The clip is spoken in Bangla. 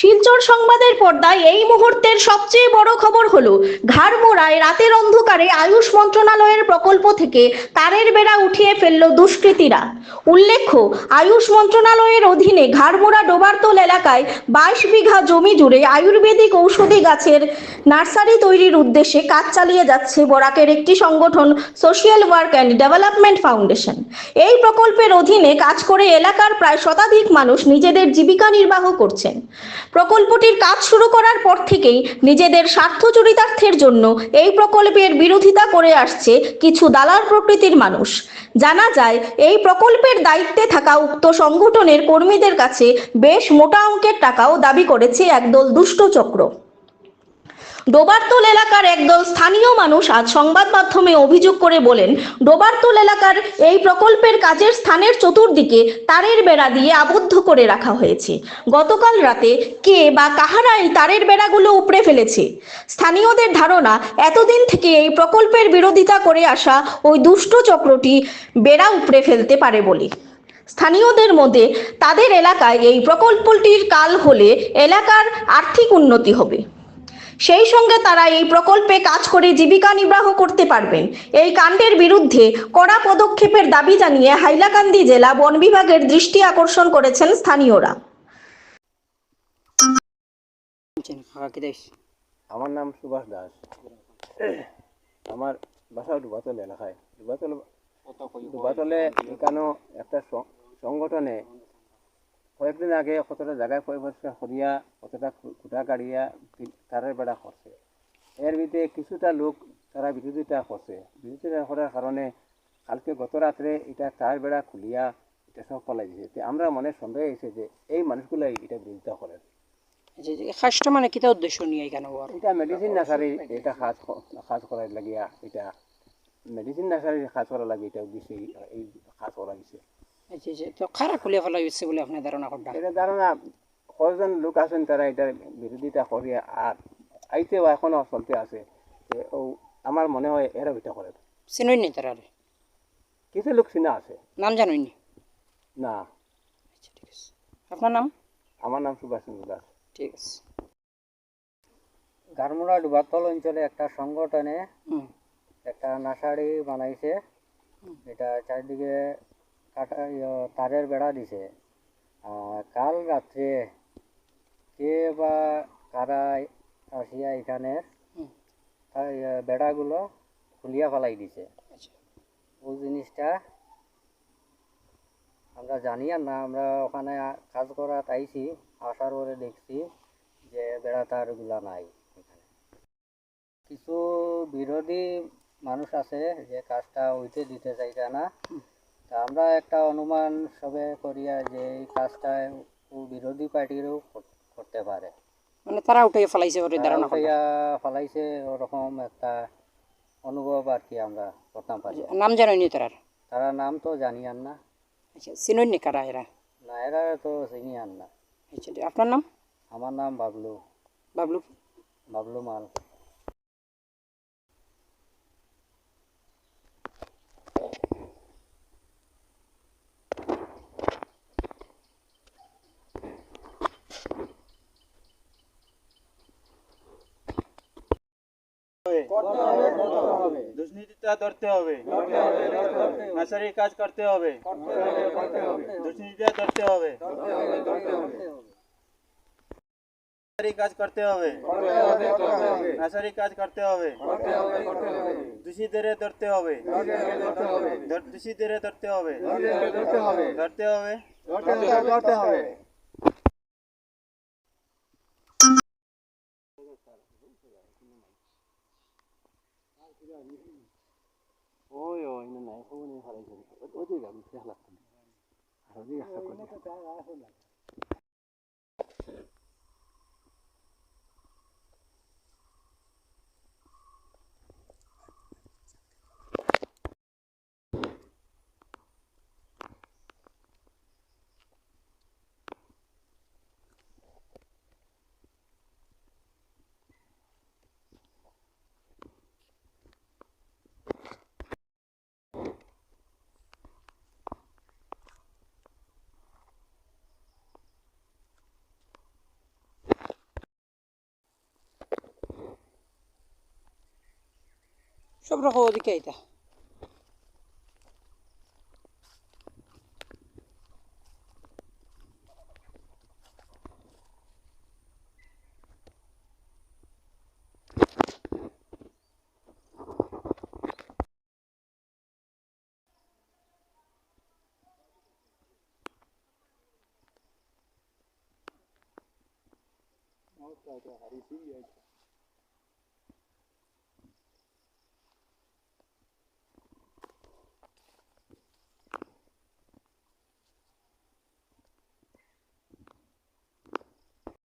শিলচর সংবাদের পর্দায় এই মুহূর্তের সবচেয়ে বড় খবর হলো, ঘাড়মোড়ায় রাতের অন্ধকারে আয়ুষ মন্ত্রণালয়ের প্রকল্প থেকে তারের বেড়া উঠিয়ে ফেলল দুষ্কৃতীরা। উল্লেখ্য, আয়ুষ মন্ত্রণালয়ের অধীনে ঘাড়মোড়া ডোবারতল এলাকায় বাইশ বিঘা জমি জুড়ে আয়ুর্বেদিক ঔষধি গাছের নার্সারি তৈরির উদ্দেশ্যে কাজ চালিয়ে যাচ্ছে বরাকের একটি সংগঠন, social work and development foundation. এই প্রকল্পের অধীনে কাজ করে এলাকার প্রায় শতাধিক মানুষ নিজেদের জীবিকা নির্বাহ করছেন। প্রকল্পটির কাজ শুরু করার পর থেকেই নিজেদের স্বার্থ চরিতার্থের জন্য এই প্রকল্পের বিরোধিতা করে আসছে কিছু দালাল প্রকৃতির মানুষ। জানা যায়, এই প্রকল্পের দায়িত্বে থাকা উক্ত সংগঠনের কর্মীদের কাছে বেশ মোটা অঙ্কের টাকাও দাবি করেছে একদল দুষ্ট চক্র। ডোবারতল এলাকার একদল স্থানীয় মানুষ আজ সংবাদ মাধ্যমে অভিযোগ করে বলেন, ডোবারতল এলাকার এই প্রকল্পের কাজের স্থানের চতুর্দিকে তারের বেড়া দিয়ে আবদ্ধ করে রাখা হয়েছে। গতকাল রাতে কে বা কাহারা এই তারের বেড়াগুলো উপড়ে ফেলেছে? স্থানীয়দের ধারণা, এতদিন থেকে এই প্রকল্পের বিরোধিতা করে আসা ওই দুষ্ট চক্রটি বেড়া উপড়ে ফেলতে পারে বলে। স্থানীয়দের মধ্যে তাদের এলাকায় এই প্রকল্পটির কাল হলে এলাকার আর্থিক উন্নতি হবে। সেই সঙ্গে তারা এই প্রকল্পে কাজ করে জীবিকা নির্বাহ করতে পারবেন। এই কাণ্ডের বিরুদ্ধে কড়া পদক্ষেপের দাবি জানিয়ে হাইলাকান্দি জেলা বন বিভাগের দৃষ্টি আকর্ষণ করেছেন স্থানীয়রা। দেশ আমার নাম সুভাষ দাস। আমার বাসা ডুবাতল এলাকায়। ডুবাতল ডুবাতলে এখানেও একটা সংগঠনে কয়েকদিন আগে কতটা জায়গায় পরিবর্তন করিয়া কতটা খুঁটা কাড়িয়া বি- তারের বেড়া করছে এর ভিতরে কিছুটা লোক তারা বিরোধিতা করছে বিরোধিতা করার কারণে কালকে গত রাত্রে এটা তার বেড়া খুলিয়া এটা সব পলাই দিয়েছে তে আমরা মনে সন্দেহ হয়েছে যে এই মানুষগুলাই এটা বিরোধিতা করে এই মানে কিতা উদ্দেশ্য নিয়ে এখানে হওয়ার এটা মেডিসিন নার্সারি এটা ক- কাজ করার লাগিয়া এটা মেডিসিন নার্সারি কাজ করার লাগে এটা উদ্দেশ্যে এই- এই কাজ করা হয়েছে আচ্ছা তো খারা খুলে ফেলা হচ্ছে বলে আপনার ধারণা করটা এটা ধারণা কয়েকজন লোক আছেন তারা এটার বিরোধিতা করিয়া আর আইতেও এখনও চলতে আছে যে ও আমার মনে হয় এরা এটা করে চিনই নি তারা কিছু লোক চিনা আছে। নাম জানোই নি? না। আচ্ছা ঠিক আছে। আপনার নাম? আমার নাম সুভাষ দাস। ঠিক আছে। গারমুড়া ডুবাতল অঞ্চলে একটা সংগঠনে একটা নার্সারি বানাইছে। এটা চারিদিকে কাটা তারের বেড়া দিছে। আর কাল রাত্রে কে বা কারা আসিয়া এখানে বেড়াগুলো খুলিয়া ফেলাই দিছে। আচ্ছা। ওই জিনিসটা আমরা জানি আর না আমরা ওখানে কাজ করা আইছি আসার পরে দেখছি যে বেড়া তারগুলা নাই এখানে। কিছু বিরোধী মানুষ আছে যে কাজটা উইতে দিতে চাইছে না। তা আমরা একটা অনুমান সবে করিয়া যে এই কাজটা ও বিরোধী পার্টিরও করতে পারে। মানে তারা উঠে ফেলাইছে ওর ধারণা উঠাইয়া ফেলাইছে ওরকম একটা অনুভব আর কি আমরা করতাম পারি। নাম জানোই নি তারার? তারা নাম তো জানি আর না। আচ্ছা চিনই নি কারা এরা? না এরা তো চিনি আর না। আচ্ছা আপনার নাম? আমার নাম বাবলু। বাবলু। বাবলু মাল। দুর্নীতিটা ধরতে হবে নার্সারির কাজ করতে হবে দুর্নীতিটা ধরতে হবে নার্সারি কাজ করতে হবে নার্সারি কাজ করতে হবে দূষিতদের ধরতে হবে ধর- দূষিতদের ধরতে হবে ধরতে হবে ওই ওই না নাই ও নেই হারাই যাবে ওই যে গাড়ি ফেলা আর شبرا خودي كيدا موت